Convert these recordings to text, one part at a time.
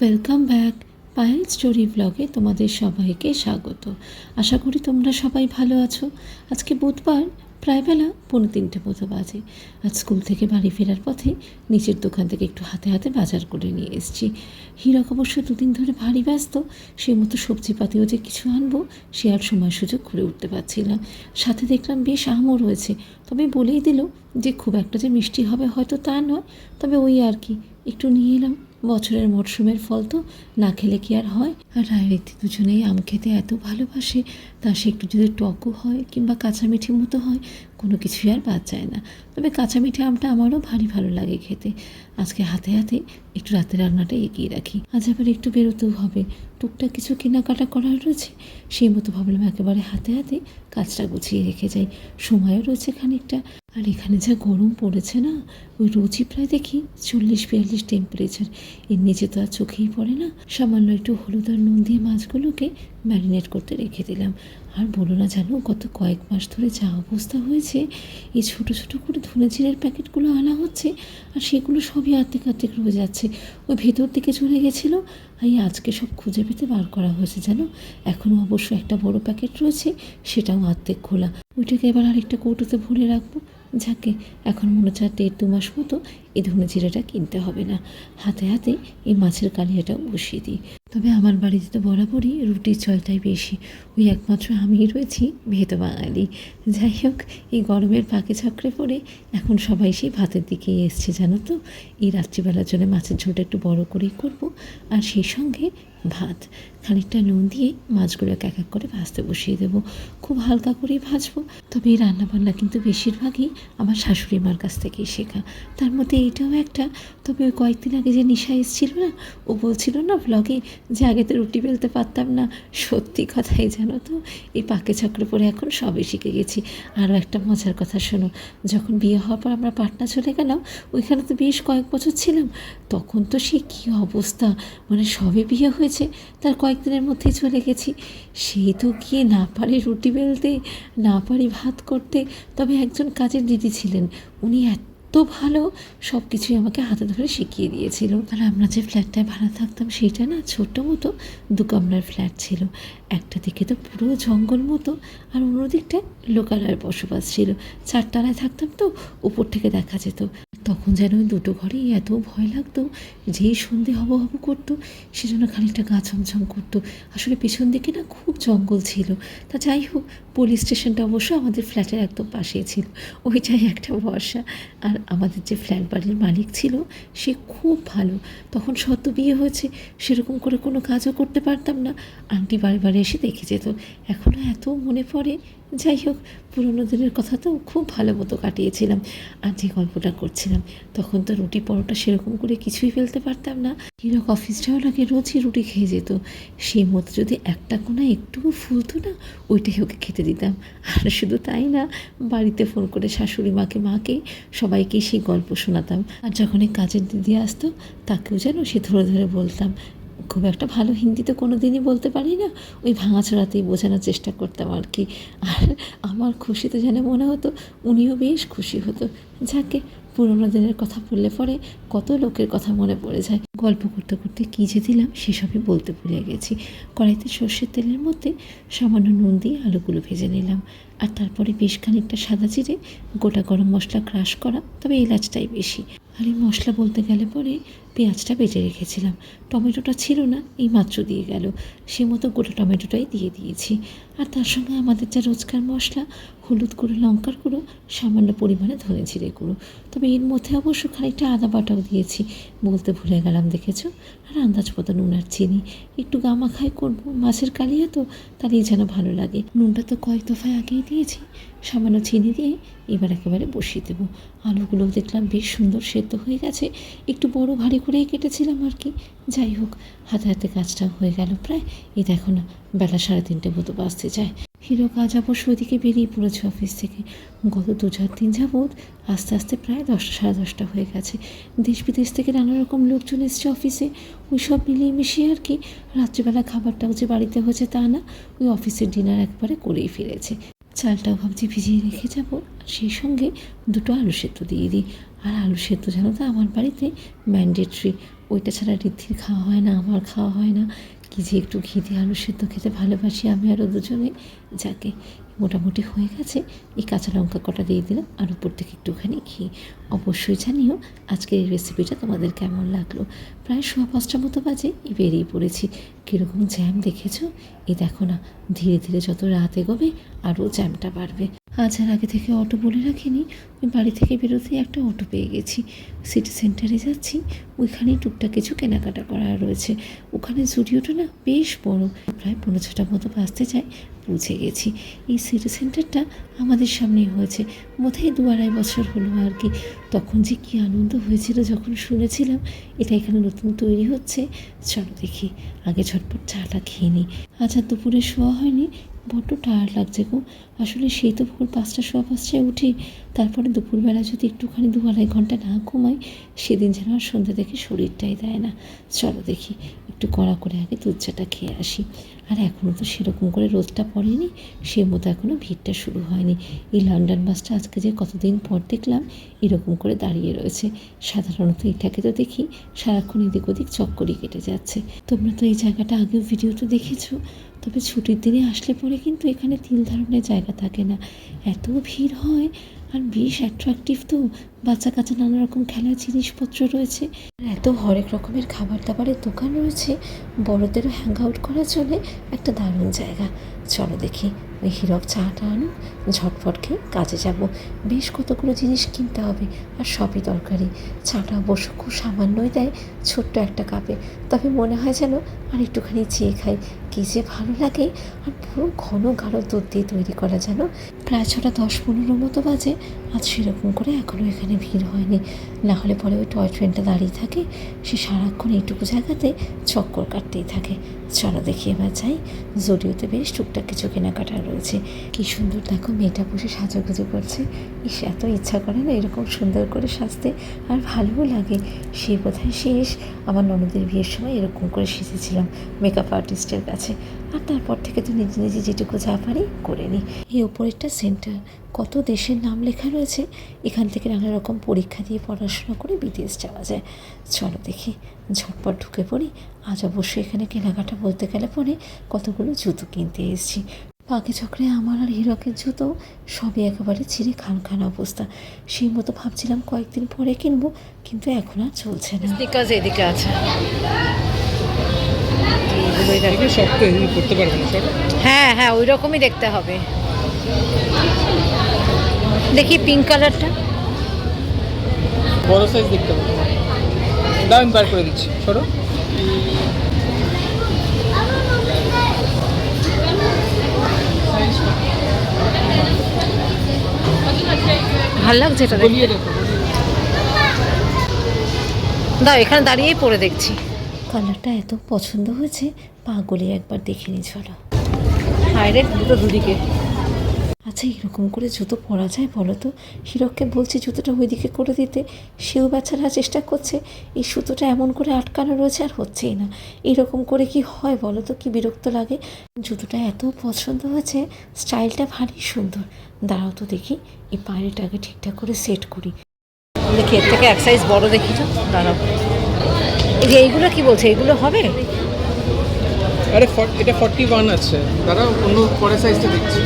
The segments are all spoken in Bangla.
ওয়েলকাম ব্যাক পায়েল স্টোরি ব্লগে তোমাদের সবাইকে স্বাগত। আশা করি তোমরা সবাই ভালো আছো। আজকে বুধবার, প্রায় বেলা পৌনে তিনটে মতো বাজে। আজ স্কুল থেকে বাড়ি ফেরার পথে নিচের দোকান থেকে একটু হাতে হাতে বাজার করে নিয়ে এসেছি। হীরক অবশ্য দুদিন ধরে ভারী ব্যস্ত। সে মতো সবজিপাতিও যে কিছু আনব, সে আর সময় সুযোগ করে উঠতে পারছি না। সাথে দেখলাম বেশ আমও রয়েছে। তবে বলেই দিল যে খুব একটা যে মিষ্টি হবে হয়তো তা নয়। তবে ওই আর কি, একটু নিয়ে এলাম। বছরের মরশুমের ফল তো না খেলে কি আর হয়? আর রায় একটি দুজনেই আম খেতে এত ভালোবাসে, তা সে একটু যদি টকও হয় কিংবা কাঁচা মিঠি মতো হয় কোনো কিছুই আর বাদ যায় না। তবে কাঁচা মিঠে আমটা আমারও ভারী ভালো লাগে খেতে। আজকে হাতে হাতে একটু রাতের রান্নাটা এগিয়ে রাখি। আজ আবার একটু বেরোতেও হবে। টুকটাক কিছু কেনাকাটা করার রয়েছে? সেই মতো ভাবলাম একেবারে হাতে হাতে কাজটা গুছিয়ে রেখে যাই। সময়ও রয়েছে খানিকটা। আর এখানে যা গরম পড়েছে না, ওই রোজই প্রায় দেখি চল্লিশ বিয়াল্লিশ টেম্পারেচার এর নিচে তো আর চোখেই পড়ে না। সামান্য একটু হলুদ আর নুন দিয়ে মাছগুলোকে ম্যারিনেট করতে রেখে দিলাম। আর বলো না জানো, গত কয়েক মাস ধরে যা অবস্থা হয়েছে, এই ছোটো ছোটো করে ধনে জিরের প্যাকেটগুলো আনা হচ্ছে, আর সেগুলো সবই আর্ধেক আর্ধেক রয়ে যাচ্ছে। ওই ভেতর দিকে চলে গেছিল এই আজকে সব খুঁজে পেতে বার করা হয়েছে, জানো? এখনও অবশ্য একটা বড় প্যাকেট রয়েছে, সেটাও আর্ধেক খোলা। ওইটাকে এবার আরেকটা কৌটোতে ভরে রাখব। যাকে এখন মনে হচ্ছে আর দেড় দু মাস মতো এই ধনে জিরাটা কিনতে হবে না। হাতে হাতে এই মাছের কালিয়াটাও বসিয়ে দিই। তবে আমার বাড়িতে তো বরাবরই রুটির চলটাই বেশি। ওই একমাত্র আমিই রয়েছি ভেতো বাঙালি। যাই হোক, এই গরমের ফাঁকে ছাকড়ে পড়ে এখন সবাই সেই ভাতের দিকেই এসছে, জানো তো? এই রাত্রিবেলার জন্য মাছের ঝোলটা একটু বড় করেই করব। আর সেই সঙ্গে ভাত। খানিকটা নুন দিয়ে মাছগুলোকে এক এক করে ভাজতে বসিয়ে দেবো। খুব হালকা করেই ভাজবো। তবে এই রান্নাবান্না কিন্তু বেশিরভাগই আমার শাশুড়ি মার কাছ থেকেই শেখা। তার মধ্যে এইটাও একটা, তবে ওই কয়েকদিন আগে যে নিশা এসেছিল না, ও বলছিল না ব্লগে যে আগে তো রুটি বেলতে পারতাম না। সত্যি কথাই জানো তো, এই পাকে চক্র পরে এখন সবই শিখে গেছি। আরও একটা মজার কথা শোনো, যখন বিয়ে হওয়ার পর আমরা পাটনা চলে গেলাম, ওইখানে তো বেশ কয়েক বছর ছিলাম, তখন তো সে কী অবস্থা মানে সবে বিয়ে হয়েছে, তার কয়েকদিনের মধ্যেই চলে গেছি। সেই তো গিয়ে না পারি রুটি বেলতে, না পারি ভাত করতে, তবে একজন কাজের দিদি ছিলেন, উনি এত ভালো সব কিছুই আমাকে হাতে ধরে শিখিয়ে দিয়েছিল। তাহলে আমরা যে ফ্ল্যাটটায় ভাড়া থাকতাম সেটা না ছোট মতো দু কামরার ফ্ল্যাট ছিল। একটা দিকে তো পুরো জঙ্গল মতো, আর অন্য দিকটায় লোকালয়ের বসবাস ছিল। চারতলায় থাকতাম তো, উপর থেকে দেখা যেত। তখন যেন ওই দুটো ঘরেই এত ভয় লাগতো, যেই সন্ধে হব হব করতো সেজন্য খানিকটা গা ছমছম করতো। আসলে পেছন দিকে না খুব জঙ্গল ছিল। তা যাই হোক পুলিশ স্টেশনটা অবশ্য আমাদের ফ্ল্যাটের একদম পাশেই ছিল। ওইটাই একটা ভরসা। আর আমাদের যে ফ্ল্যাট বাড়ির মালিক ছিল, সে খুব ভালো। তখন সত্য বিয়ে হয়েছে, সেরকম করে কোনো কাজও করতে পারতাম না। আন্টি বারে বারে এসে দেখে যেত। এখনও এত মনে পড়ে যাই হোক, পুরোনো দিনের কথা তো খুব ভালো মতো কাটিয়েছিলাম আর যে গল্পটা করছিলাম, তখন তো রুটি পরোটা সেরকম করে কিছুই ফেলতে পারতাম না। হিরক অফিস যাওয়ার আগে রোজই রুটি খেয়ে যেত। সেই মতো যদি একটা কোনা একটুও ফুলতো না, ওইটাই ওকে খেতে দিতাম। আর শুধু তাই না, বাড়িতে ফোন করে শাশুড়ি মাকে মাকে সবাইকেই সেই গল্প শোনাতাম। আর যখন এই কাজের দিদি আসতো, তাকেও যেন সে ধরে ধরে বলতাম খুব একটা ভালো হিন্দি তো কোনো দিনই বলতে পারি না। ওই ভাঙাচোড়াতেই বোঝানোর চেষ্টা করতাম আর কি। আর আমার খুশি তো যেন মনে হতো, উনিও বেশ খুশি হতো। যাকে পুরোনো দিনের কথা বললে পরে কত লোকের কথা মনে পড়ে যায়। গল্প করতে করতে কী যে দিলাম সেসবই বলতে ভুলে গেছি। কড়াইতে সর্ষের তেলের মধ্যে সামান্য নুন দিয়ে আলুগুলো ভেজে নিলাম। আর তারপরে বেশ খানিকটা সাদা জিরে, গোটা গরম মশলা ক্রাশ করা, তবে এলাচটাই বেশি। আর এই মশলা বলতে গেলে পরে পেঁয়াজটা বেটে রেখেছিলাম। টমেটোটা ছিল না, এই মাত্র দিয়ে গেল। সে মতো গোটা টমেটোটাই দিয়ে দিয়েছি। আর তার সঙ্গে আমাদের যা রোজকার মশলা, হলুদ গুঁড়ো, লঙ্কার গুঁড়ো, সামান্য পরিমাণে ধনে জিরে গুঁড়ো। তবে এর মধ্যে অবশ্য খানিকটা আদা বাটাও দিয়েছি, বলতে ভুলে গেলাম দেখেছ? আর আন্দাজ মতো নুন আর চিনি। একটু গামাখাই করব। মাছের কালিয়া তো, তারই যেন ভালো লাগে। নুনটা তো কয়েক দফায় আগেই দিয়েছি। সামান্য চিনি দিয়ে এবার একেবারে বসিয়ে দেবো। আলুগুলো দেখলাম বেশ সুন্দর সেদ্ধ হয়ে গেছে। একটু বড় ভারী করেই কেটেছিলাম আর কি। যাই হোক, হাতে হাতে কাজটা হয়ে গেল প্রায়। এই দেখো না, বেলা সাড়ে তিনটে মতো বাঁচতে যায়। হিরো কাজ অবশ্য ওইদিকে বেরিয়ে পড়েছে অফিস থেকে। গত দু চার দিন যাবৎ আস্তে আস্তে প্রায় দশটা, সাড়ে দশটা হয়ে গেছে। দেশ বিদেশ থেকে নানা রকম লোকজন এসছে অফিসে ওই সব মিলিয়ে মিশিয়ে আর কি রাত্রিবেলা খাবারটাও যে বাড়িতে হয়েছে তা না, ওই অফিসের ডিনার একবারে করেই ফিরেছে চালটাও ভাবছি ভিজিয়ে রেখে যাব, আর সেই সঙ্গে দুটো আলু সেদ্ধ দিয়ে দিই। আর আলু সেদ্ধ জানো তো, আমার বাড়িতে ম্যান্ডেটরি ওইটা ছাড়া ঋদ্ধির খাওয়া হয় না, আমার খাওয়া হয় না। কি যে একটু ঘি দিয়ে আলু সেদ্ধ খেতে ভালোবাসি আমি আরও দুজনে। যাকে মোটামুটি হয়ে গেছে, এই কাঁচা লঙ্কা কটা দিয়ে দিলাম আর উপর থেকে একটুখানি ঘি। অবশ্যই জানিও আজকের এই রেসিপিটা তোমাদের কেমন লাগল? প্রায় সোয়া পাঁচটা মতো বাজে বেরিয়ে পড়েছি। কীরকম জ্যাম দেখেছ? এই দেখো না, ধীরে ধীরে যত রাত এগোবে আরও জ্যামটা বাড়বে। আজ আর আগে থেকে অটো বলে রাখিনি। ওই বাড়ি থেকে বেরোতেই একটা অটো পেয়ে গেছি। সিটি সেন্টারে যাচ্ছি। ওইখানেই টুকটাক কিছু কেনাকাটা করা রয়েছে। ওখানে জুডিওটা না বেশ বড়। প্রায় পনেরো ছটার মতো বাজতে যায় পৌঁছে গেছি। এই সিটি সেন্টারটা আমাদের সামনেই হয়েছে। বোধহয় দু আড়াই বছর হলো আর কি। তখন যে কী আনন্দ হয়েছিল যখন শুনেছিলাম, এটা এখানে নতুন তৈরি হচ্ছে। চলো দেখি। আগে ঝটপট চাটা খেয়ে নিই। আর দুপুরে শোয়া হয়নি। বড্ড টায়ার্ড লাগছে গো। আসলে সেই তো ভোর পাঁচটা, সোয়া পাঁচটায় উঠি। তারপরে দুপুরবেলা যদি একটুখানি দু আড়াই ঘণ্টা না ঘুমাই, সেদিন যেন আর সন্ধ্যা থেকে শরীরটাই দেয় না। চলো দেখি, একটু কড়া করে আগে দুধ চাটা খেয়ে আসি। আর এখনও তো সেরকম করে রোদটা পড়েনি সে মতো এখনও ভিড়টা শুরু হয়নি। এই লন্ডন বাসটা আজকে যে কতদিন পর দেখলাম, এরকম করে দাঁড়িয়ে রয়েছে। সাধারণত এটাকে তো দেখি, সারাক্ষণ এদিক ওদিক চক্করই কেটে যাচ্ছে। তোমরা তো এই জায়গাটা আগেও ভিডিওতে দেখেছ। তবে ছুটির দিনে আসলে পরে কিন্তু এখানে তিল ধারণের জায়গা থাকে না। এত ভিড় হয়, আর বেশ অ্যাট্রাকটিভ তো। বাচ্চা কাচ্চা নানা রকম খেলার জিনিসপত্র রয়েছে। আর এত হরেক রকমের খাবার দাবারের দোকান রয়েছে। বড়দেরও হ্যাং আউট করার জন্য একটা দারুণ জায়গা। চলো দেখি, ওই হীরক চাটা আনুক ঝটফট খেয়ে কাজে যাব। বেশ কতগুলো জিনিস কিনতে হবে, আর সবই দরকারি। চাটা অবশ্য খুব সামান্যই দেয়, ছোট্ট একটা কাপে। তবে মনে হয় যেন আর একটুখানি চেয়ে খাই। কী যে ভালো লাগে আর পুরো ঘন গাঢ় দুধ দিয়ে তৈরি করা যেন প্রায় ছটা দশ পনেরো মতো বাজে। আজ সেরকম করে এখনও এখানে ভিড় হয়নি। না হলে পরে ওই টয় ট্রেনটা দাঁড়িয়ে থাকে। সে সারাক্ষণ এইটুকু জায়গাতে চক্কর কাটতেই থাকে। চলো দেখি এবার যাই। জডিওতে বেশ টুকটাক কিছু কেনাকাটা রয়েছে। কি সুন্দর, দেখো, মেয়েটা বসে সাজাগুজু করছে। ইস, এত ইচ্ছা করে না এরকম সুন্দর করে সাজতে। আর ভালোও লাগে। সে বোধহয় শেষ। আমার ননদের বিয়ের সময় এরকম করে সেজেছিলাম। মেকআপ আর্টিস্টের কাছে। আর তারপর থেকে তো নিজে নিজে যেটুকু যা পারি করে নিই এই ওপরেরটা সেন্টার। কত দেশের নাম লেখা রয়েছে, এখান থেকে নানা রকম পরীক্ষা দিয়ে পড়াশোনা করে বিদেশ যাওয়া যায়। চলো দেখি, ঝটপট ঢুকে পড়ি। আজ অবশ্যই এখানে কেনাকাটা বলতে গেলে পরে কতগুলো জুতো কিনতে এসেছি। পাকে চক্রে আমার আর হিরকের জুতো সবই একেবারে ছিঁড়ে খান খান অবস্থা। সেই মতো ভাবছিলাম কয়েকদিন পরে কিনবো, কিন্তু এখন আর চলছে না। এদিকে আছে। শক্ত এগুলো করতে পারবে না হ্যাঁ হ্যাঁ ওই রকমই দেখতে হবে। দেখি পিঙ্ক কালারটা বড় সাইজ দেখতে পাবো দাও আমি বার করে দিচ্ছি। সরো। ভালো লাগছে এটা দাও এখানে দাঁড়িয়েই পরে দেখছি। কালারটা এত পছন্দ হয়েছে পা গলিয়ে একবার দেখে নি চলো। হাইরে দুটো দুদিকে। আচ্ছা এরকম করে জুতো পরা যায় বলো তো? হিরককে বলছি জুতোটা ওইদিকে করে দিতে। সেও বেচারা চেষ্টা করছে এই সুতোটা এমন করে আটকানো রয়েছে আর হচ্ছেই না। এরকম করে কি হয় বলো তো? কি বিরক্ত লাগে? জুতোটা এত পছন্দ হয়েছে স্টাইলটা ভারী সুন্দর। দাঁড়াও তো দেখি এই পায়েরটাকে ঠিকঠাক করে সেট করি। দেখি এর থেকে এক সাইজ বড় দেখি তো? দাঁড়াও। এই যে এইগুলো কি বলছে? এগুলো হবে? আরে ফর- এটা ফর্টি ওয়ান আছে। দাদা অন্য পরের সাইজটা দেখছি।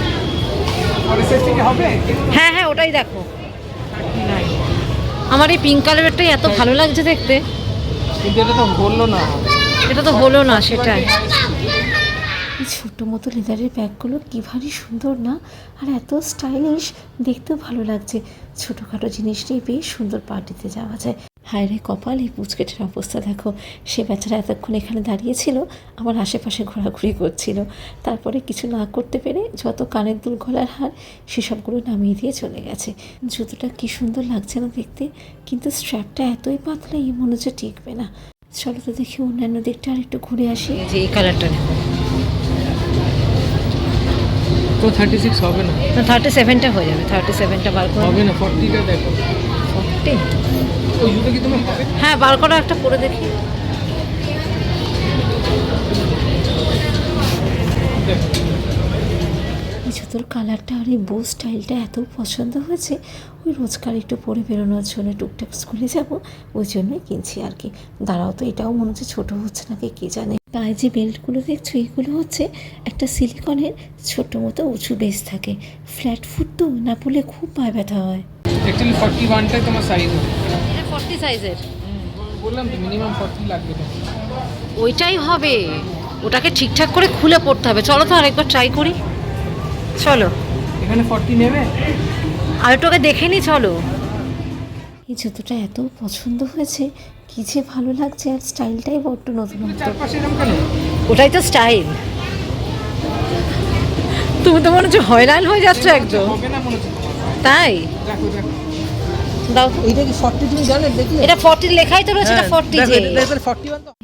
পরের সাইজটা কি হবে? হ্যাঁ হ্যাঁ ওটাই দেখো। আমার এই পিঙ্ক কালারটাই এত ভালো লাগছে দেখতে। কিন্তু এটা তো বলল না। এটা তো হলো না সেটাই। এই ছোট্ট মতো লেদারের ব্যাগগুলো কী ভারী সুন্দর না? আর এত স্টাইলিশ দেখতেও ভালো লাগছে। ছোটোখাটো জিনিস নিয়ে বেশ সুন্দর পার্টিতে যাওয়া যায়। হায় রে কপাল এই পুচকেটের অবস্থা দেখো। সে বেচারা এতক্ষণ এখানে দাঁড়িয়েছিল আমার আশেপাশে ঘোরাঘুরি করছিল। তারপরে কিছু না করতে পেরে যত কানের দুল গলার হার সেসবগুলো নামিয়ে দিয়ে চলে গেছে। জুতোটা কী সুন্দর লাগছে না দেখতে কিন্তু স্ট্র্যাপটা এতই পাতলা এই মনে হচ্ছে টিকবে না। চলো তো দেখি অন্যান্য দিকটা আর একটু ঘুরে আসি। যে এই কালারটা নেব। তো থার্টি সিক্স হবে না। না থার্টি সেভেনটা হয়ে যাবে থার্টি সেভেনটা বার করে। হবে না ফর্টিটা দেখো। ফোরটি ওই জুতো কি তোমার হ্যাঁ বার করা একটা পরে দেখি। জুতোর কালারটা আর এই বো স্টাইলটা এত পছন্দ হয়েছে ওই রোজকার একটু পরে বেরোনোর জন্য টুকটাক স্কুলে যাব ওই জন্যই কিনছি আর কি। দাঁড়াও তো এটাও মনে হচ্ছে ছোটো হচ্ছে নাকি কে জানে। পায়ে যে বেল্টগুলো দেখছ এইগুলো হচ্ছে একটা সিলিকনের ছোট মতো উঁচু বেস থাকে। ফ্ল্যাট ফুট তো না পড়লে খুব পায়ে ব্যথা হয়। অ্যাকচুয়ালি ফর্টি ওয়ানটাই তোমার সাইজ ফর্টি সাইজের বললাম তো মিনিমাম ফর্টি লাগবে ওইটাই হবে। ওটাকে ঠিকঠাক করে খুলে পড়তে হবে। চলো তো আরেকবার ট্রাই করি। চলো। এখানে ফর্টি নেবে? আর ওকে দেখে নি চলো। এই জুতোটা এত পছন্দ হয়েছে কি যে ভালো লাগছে আর স্টাইলটাই বড্ড নতুন ওটাই তো স্টাইল তুমি তো মনে হচ্ছে হয়রান হয়ে যাচ্ছ একদম। তাই? দেখো দেখো। দাও। এইটা কি ফর্টি তুমি জানো? দেখলে? এটা ফর্টি লেখাই তো রয়েছে এটা ফর্টি যে।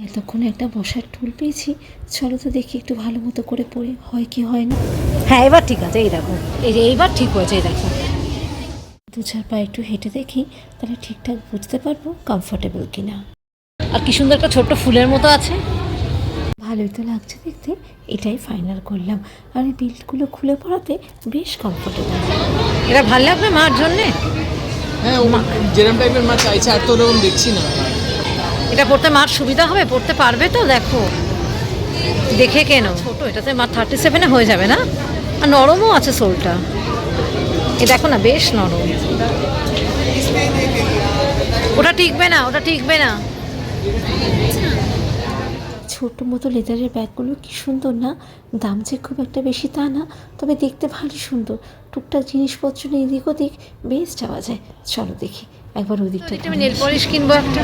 এতক্ষণ একটা বসার টুল পেয়েছি। চলো তো দেখি একটু ভালো মতো করে পড়ে হয় কি হয় না? হ্যাঁ এবার ঠিক আছে এই দেখো। এই যে এইবার ঠিক হয়েছে এই দেখো। দু চার পা একটু হেঁটে দেখি তাহলে ঠিকঠাক বুঝতে পারব কমফোর্টেবল কিনা। আর কি সুন্দর একটা ছোট্ট ফুলের মতো আছে। ভালোই তো লাগছে দেখতে এটাই ফাইনাল করলাম। আর এই বেল্টগুলো খুলে পড়াতে বেশ কমফোর্টেবল এটা ভালো লাগবে মার জন্যে? হ্যাঁ ও যেরকম টাইপের মাছ চাইছে আর তো ওরকম দেখছি না। এটা পড়তে মার সুবিধা হবে? পড়তে পারবে তো দেখো। দেখে কেন? ছোট এটাতে মার থার্টি সেভেনে হয়ে যাবে না? আর নরমও আছে সোলটা। এ দেখো না বেশ নরম। ওটা টিকবে না ওটা টিকবে না। ছোট মতো লেদারের ব্যাগগুলো কি সুন্দর না? দাম যে খুব একটা বেশি তা না তবে দেখতে ভালো সুন্দর। টুকটাক জিনিসপত্র নিয়ে এদিক ওদিক বেশ যাওয়া যায়। চলো দেখি একবার ওই দিকটা আমি নেল পলিশ কিনবো একটা।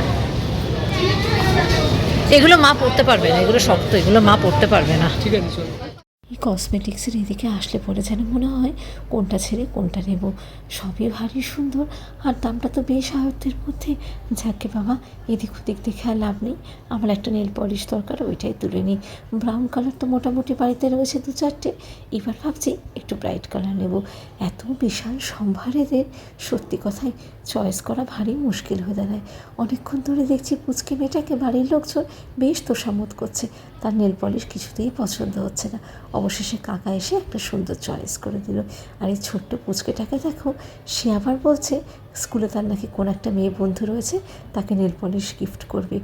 এগুলো মা পড়তে পারবে না এগুলো শক্ত এগুলো মা পড়তে পারবে না। ঠিক আছে চলো। এই কসমেটিক্সের এদিকে আসলে পরে যেন মনে হয় কোনটা ছেড়ে কোনটা নেব। সবই ভারী সুন্দর, আর দামটা তো বেশ আয়ত্তের মধ্যে। যাকে বাবা, এদিক ওদিক দেখে আর লাভ নেই। আমার একটা নেল পলিশ দরকার, ওইটাই তুলে নিই। ব্রাউন কালার তো মোটামুটি বাড়িতে রয়েছে দু চারটে। এবার ভাবছি একটু ব্রাইট কালার নেব। এত বিশাল সম্ভার এদের। সত্যি কথাই চয়েস করা ভারী মুশকিল হয়ে দাঁড়ায়। অনেকক্ষণ ধরে দেখছি পুচকে মেয়েটাকে বাড়ির লোকজন বেশ তোষামত করছে। তার নেল পলিশ কিছুতেই পছন্দ হচ্ছে না। অবশেষে কাকা এসে একটা সুন্দর চয়েস করে দিল। আর এই ছোট্ট পুচকেটাকে দেখো, সে আবার বলছে, স্কুলে তার নাকি কোন একটা মেয়ে বন্ধু রয়েছে, তাকে নেল পলিশ গিফট করবে।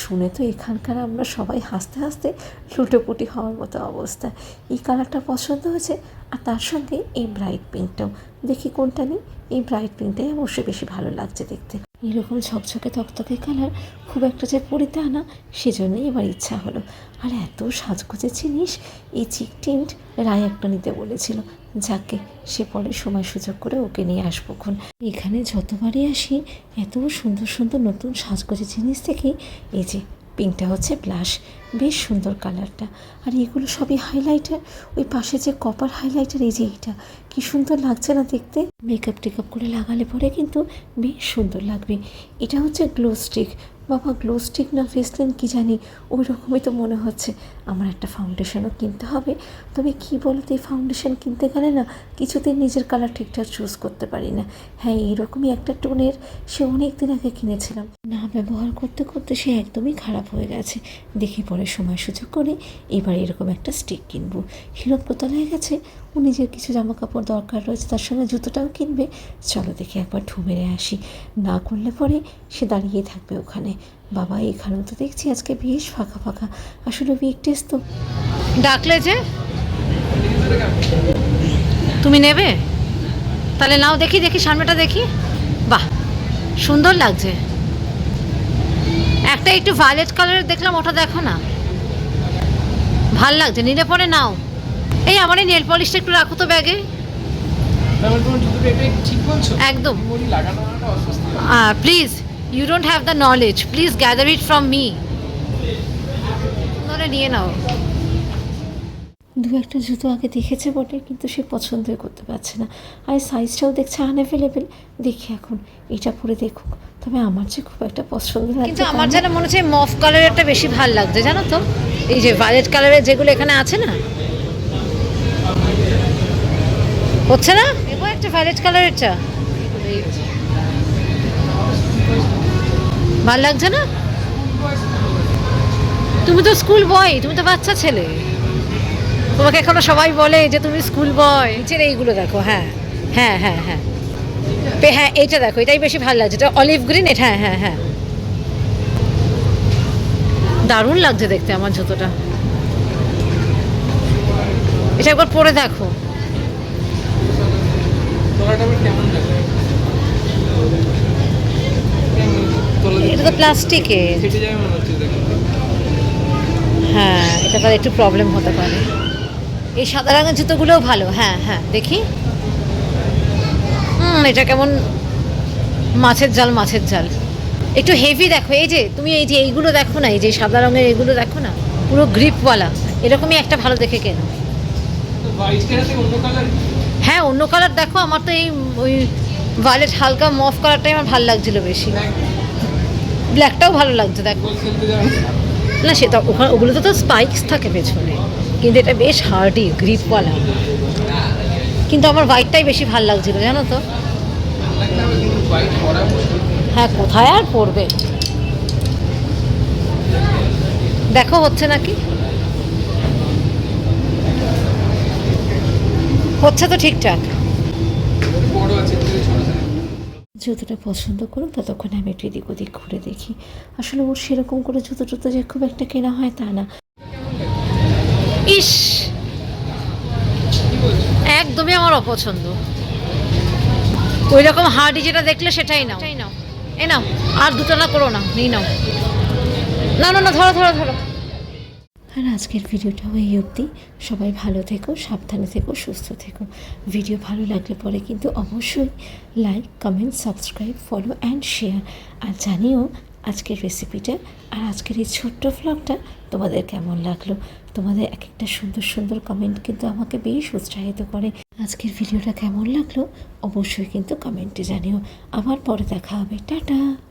শুনে তো এখানকার আমরা সবাই হাসতে হাসতে লুটোপুটি হওয়ার মতো অবস্থা। এই কালারটা পছন্দ হয়েছে, আর তার সঙ্গে এই ব্রাইট পিঙ্কটাও। দেখি কোনটা নেই। এই ব্রাইট পিঙ্কটাই অবশ্যই বেশি ভালো লাগছে দেখতে। এরকম ঝকঝকে তকতকে কালার খুব একটা যে পরিতে আনা সেজন্যই এবার ইচ্ছা হলো। আর এত সাজগোজের জিনিস এই চিক টিন্ট রায় একটা নিতে বলেছিল। যাকে সে পরে সময় সুযোগ করে ওকে নিয়ে আসব খন এখানে যতবারই আসি, এত সুন্দর সুন্দর নতুন সাজগোজের জিনিস থেকেই এই যে পিঙ্কটা হচ্ছে ব্লাশ বেশ সুন্দর কালারটা। আর এগুলো সবই হাইলাইটার ওই পাশে যে কপার হাইলাইটার এই যে এইটা কি সুন্দর লাগছে না দেখতে? মেকআপ টেকআপ করে লাগালে পরে কিন্তু বেশ সুন্দর লাগবে। এটা হচ্ছে গ্লো স্টিক বাবা গ্লো স্টিক না ফেসলেন কি জানি? ওই রকমই তো মনে হচ্ছে। আমার একটা ফাউন্ডেশনও কিনতে হবে। তবে কি বলতো, এই ফাউন্ডেশন কিনতে গেলে না কিছুতেই নিজের কালার ঠিকঠাক চুজ করতে পারি না। হ্যাঁ এইরকমই একটা টোনের সে অনেক দিন আগে কিনেছিলাম। না ব্যবহার করতে করতে সে একদমই খারাপ হয়ে গেছে। দেখি পরে সময় সুযোগ করে এবার এরকম একটা স্টিক কিনবো। হিরো হয়ে গেছে, ও নিজের কিছু জামা কাপড় দরকার রয়েছে, তার সঙ্গে জুতোটাও কিনবে। চলো দেখি একবার ঢু মেরে আসি। না করলে পরে সে দাঁড়িয়ে থাকবে ওখানে। বাবা, এখানেও তো দেখছি আজকে বেশ ফাঁকা ফাঁকা। আসলে উইক টেস্ট তো। ডাকলে যে? তুমি নেবে? তাহলে নাও দেখি দেখি সামনেটা দেখি। বাহ, সুন্দর লাগছে। একটা একটু ভায়োলেট কালারের দেখলাম ওটা দেখো না। ভালো লাগছে নিলে পরে নাও। এই আমার এই নেল পলিশটা একটু রাখো তো ব্যাগে। একদম। Please you don't have the knowledge please gather it from me ধরে নিয়ে নাও। দু একটা জুতো আগে দেখেছে বটে কিন্তু সে পছন্দই করতে পারছে না। আর সাইজটাও দেখছে আনঅ্যাভেলেবেল দেখি এখন এটা পরে দেখুক। তবে আমার যে খুব একটা পছন্দ কিন্তু আমার যেন মনে হচ্ছে মফ কালারেরটা বেশি ভালো লাগছে জানো তো? এই যে ভায়োলেট কালারের যেগুলো এখানে আছে না? হচ্ছে না? এগো একটা ভায়োলেট কালারেরটা ভালো লাগছে না? তুমি তো স্কুল বয় তুমি তো বাচ্চা ছেলে। তোমাকে এখনও সবাই বলে যে তুমি স্কুল বয় নিচের এইগুলো দেখো হ্যাঁ। হ্যাঁ হ্যাঁ হ্যাঁ। হ্যাঁ এইটা দেখো এটাই বেশি ভালো লাগছে। এটা অলিভ গ্রিন এটা হ্যাঁ হ্যাঁ হ্যাঁ। দারুণ লাগছে দেখতে আমার জুতোটা। এটা একবার পরে দেখো। এটা তো হ্যাঁ এটা একটু প্রবলেম হতে পারে। এই সাদা রঙের জুতোগুলোও ভালো হ্যাঁ হ্যাঁ দেখি। হুম এটা কেমন মাছের জাল মাছের জাল। একটু হেভি দেখো এই যে তুমি এই যে এইগুলো দেখো না এই যে সাদা রঙের এইগুলো দেখো না পুরো গ্রিপওয়ালা এরকমই একটা ভালো দেখে কেন? হ্যাঁ অন্য কালার দেখো আমার তো এই ওই ভায়োলেট হালকা মফ কালারটাই আমার ভালো লাগছিল বেশি। ব্ল্যাকটাও ভালো লাগছে দেখো। না সেটা ওখানে ওগুলোতে তো স্পাইকস থাকে পেছনে। কিন্তু এটা বেশ হার্ডি গ্রিপওয়ালা কিন্তু আমার হোয়াইটটাই বেশি ভালো লাগছিল, জানো তো? হ্যাঁ কোথায় আর পড়বে? দেখো, হচ্ছে নাকি? হচ্ছে তো ঠিকঠাক। জুতোটা পছন্দ করুন ততক্ষণে আমি একটু এদিক ওদিক ঘুরে দেখি। আসলে ওর সেরকম করে জুতো টুতো যে খুব একটা কেনা হয় তা না। ইস। একদমই আমার অপছন্দ। ওই রকম হার্ডি যেটা দেখলে সেটাই নাও। নাও। এ নাও আর দুটো না করো না নিয়ে নাও। না না না ধরো ধরো ধরো। আর আজকের ভিডিওটাও এই অবধি। সবাই ভালো থেকো সাবধানে থেকো সুস্থ থেকো। ভিডিও ভালো লাগলে পরে কিন্তু অবশ্যই like comment subscribe follow and share আর জানিও আজকের রেসিপিটা আর আজকের এই ছোট্ট ভ্লগটা তোমাদের কেমন লাগল। তোমাদের এক একটা সুন্দর সুন্দর কমেন্ট কিন্তু আমাকে বেশ উৎসাহিত করে। আজকের ভিডিওটা কেমন লাগল? অবশ্যই কিন্তু কমেন্টে জানিও। আবার পরে দেখা হবে। টাটা!